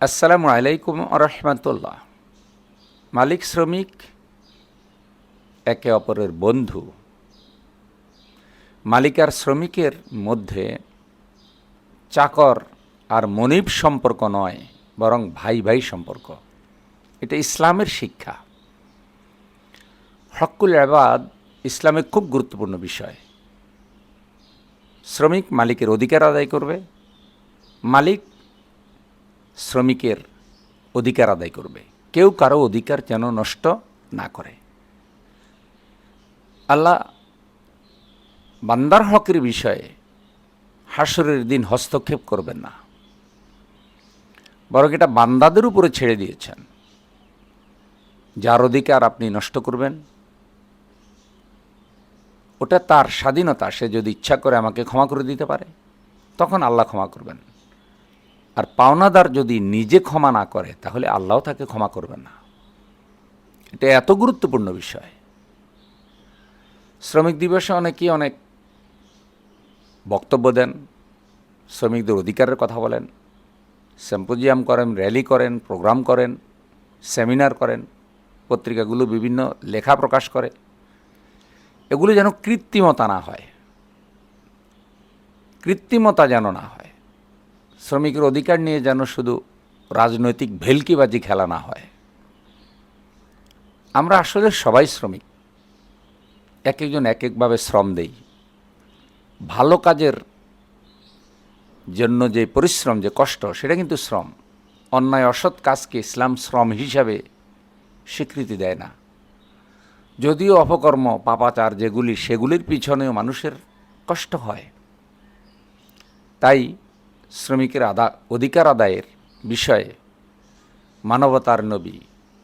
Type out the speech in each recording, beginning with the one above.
আসসালামু আলাইকুম রহমতুল্লাহ। মালিক শ্রমিক, একে অপরের বন্ধু। মালিক আর শ্রমিকের মধ্যে চাকর আর মনিব সম্পর্ক নয়, বরং ভাই ভাই সম্পর্ক। এটা ইসলামের শিক্ষা। হকুল আবাদ ইসলামে খুব গুরুত্বপূর্ণ বিষয়। শ্রমিক মালিকের অধিকার আদায় করবে। মালিক শ্রমিকের অধিকার আদায় করবে। কেউ কারও অধিকার যেন নষ্ট না করে। আল্লাহ বান্দার হকের বিষয়ে হাসরের দিন হস্তক্ষেপ করবেন না। বরং এটা বান্দাদের উপরে ছেড়ে দিয়েছেন। যার অধিকার আপনি নষ্ট করবেন, ওটা তার স্বাধীনতা। সে যদি ইচ্ছা করে আমাকে ক্ষমা করে দিতে পারে, তখন আল্লাহ ক্ষমা করবেন। আর পাওনাদার যদি নিজে ক্ষমা না করে, তাহলে আল্লাহ তাকে ক্ষমা করবেন না। এটা এত গুরুত্বপূর্ণ বিষয়। শ্রমিক দিবসে অনেকেই অনেক বক্তব্য দেন, শ্রমিকদের অধিকারের কথা বলেন সেম্পোজিয়াম করেন র্যালি করেন প্রোগ্রাম করেন সেমিনার করেন, পত্রিকাগুলো বিভিন্ন লেখা প্রকাশ করে। এগুলো যেন কৃত্রিমতা না হয়। কৃত্রিমতা যেন না হয়। শ্রমিকের অধিকার নিয়ে যেন শুধু রাজনৈতিক ভেলকিবাজি খেলা না হয়। আমরা আসলে সবাই শ্রমিক। এক একজন এক একভাবে শ্রম দেই। ভালো কাজের জন্য যে পরিশ্রম, যে কষ্ট, সেটা কিন্তু শ্রম। অন্যায়, অসৎ কাজকে ইসলাম শ্রম হিসাবে স্বীকৃতি দেয় না। যদিও অপকর্ম, পাপাচার যেগুলি, সেগুলির পিছনেও মানুষের কষ্ট হয়। তাই শ্রমিকের আদা, অধিকার আদায়ের বিষয়ে মানবতার নবী,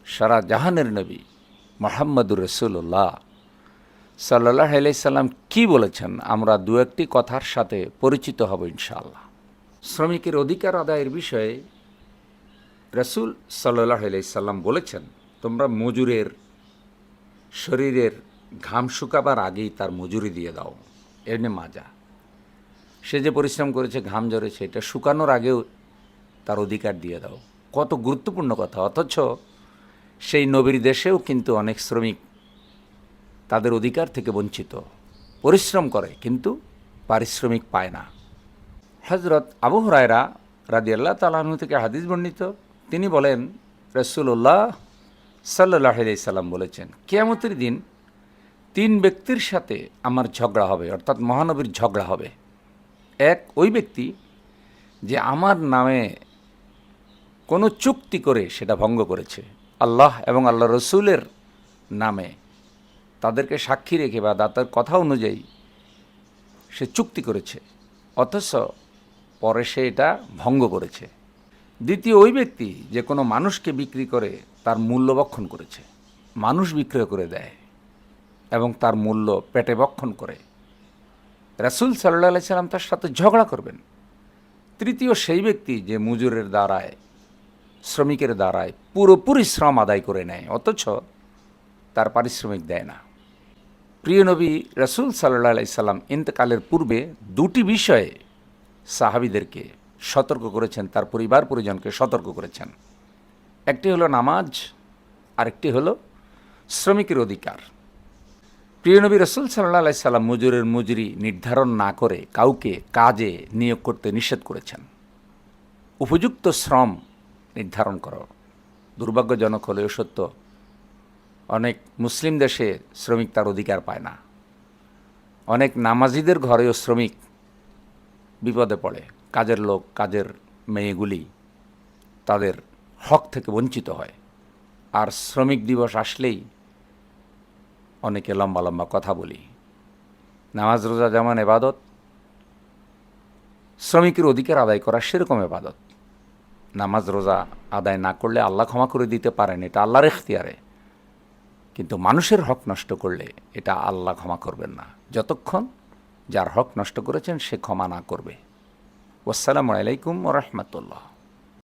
সারা জাহানের নবী মোহাম্মদুর রসুল্লাহ সাল্লাহ আলাইসাল্লাম কি বলেছেন? আমরা দু একটি কথার সাথে পরিচিত হব ইনশাআল্লাহ। শ্রমিকের অধিকার আদায়ের বিষয়ে রসুল সাল্লাহ আলাইসাল্লাম বলেছেন, তোমরা মজুরের, শরীরের ঘাম শুকাবার আগেই তার মজুরি দিয়ে দাও। এনে মাজা। সে যে পরিশ্রম করেছে, ঘাম ঝরেছে, এটা শুকানোর আগেও তার অধিকার দিয়ে দাও। কত গুরুত্বপূর্ণ কথা। অথচ সেই নবীর দেশেও কিন্তু অনেক শ্রমিক তাদের অধিকার থেকে বঞ্চিত। পরিশ্রম করে, কিন্তু পারিশ্রমিক পায় না। হজরত আবু হরায়রা রাদি আল্লাহ তালাহনু থেকে হাদিস বর্ণিত, তিনি বলেন রসুল্লাহ সাল্লাহ সাল্লাম বলেছেন, কেয়ামতের দিন তিন ব্যক্তির সাথে আমার ঝগড়া হবে, অর্থাৎ মহানবীর ঝগড়া হবে। এক ওই ব্যক্তি যে আমার নামে কোনো চুক্তি করে সেটা ভঙ্গ করেছে। আল্লাহ এবং আল্লাহ রসুলের নামে তাদেরকে সাক্ষী রেখে বা দাতার কথা অনুযায়ী সে চুক্তি করেছে। অথচ পরে সে এটা ভঙ্গ করেছে। দ্বিতীয় ওই ব্যক্তি যে কোনো মানুষকে বিক্রি করে তার মূল্য বক্ষণ করেছে। মানুষ বিক্রয় করে দেয় এবং তার মূল্য পেটে বক্ষণ করে। রাসুল সাল্লাহ সাল্লাম তার সাথে ঝগড়া করবেন। তৃতীয় সেই ব্যক্তি যে মজুরের দ্বারায়, শ্রমিকের দ্বারায় পুরোপুরি শ্রম আদায় করে নেয়, অথচ তার পারিশ্রমিক দেয় না। প্রিয় নবী রসুল সাল্লাহ সাল্লাম ইন্তকালের পূর্বে দুটি বিষয়ে সাহাবিদেরকে সতর্ক করেছেন, তার পরিবার পরিজনকে সতর্ক করেছেন। একটি হলো নামাজ, আরেকটি হলো শ্রমিকের অধিকার। প্রিয় নবী রসুল সাল্লাহ সাল্লাম মজুরের মজুরি নির্ধারণ না করে কাউকে কাজে নিয়োগ করতে নিষেধ করেছেন। উপযুক্ত শ্রম নির্ধারণ করো। দুর্ভাগ্যজনক হলেও সত্য, অনেক মুসলিম দেশে শ্রমিক তার অধিকার পায় না। অনেক নামাজিদের ঘরেও শ্রমিক বিপদে পড়ে। কাজের লোক, কাজের মেয়েগুলি তাদের হক থেকে বঞ্চিত হয়। আর শ্রমিক দিবস আসলেই অনেকে লম্বা লম্বা কথা বলি। নামাজ, রোজা যেমন এবাদত। শ্রমিকের অধিকার আদায় করা সেরকম এবাদত। নামাজ, রোজা আদায় না করলে আল্লাহ ক্ষমা করে দিতে পারেন, এটা আল্লাহর এখতিয়ারে কিন্তু মানুষের হক নষ্ট করলে এটা আল্লাহ ক্ষমা করবেন না। যতক্ষণ যার হক নষ্ট করেছেন সে ক্ষমা না করবে। আসসালামু আলাইকুম রহমতুল্লাহ।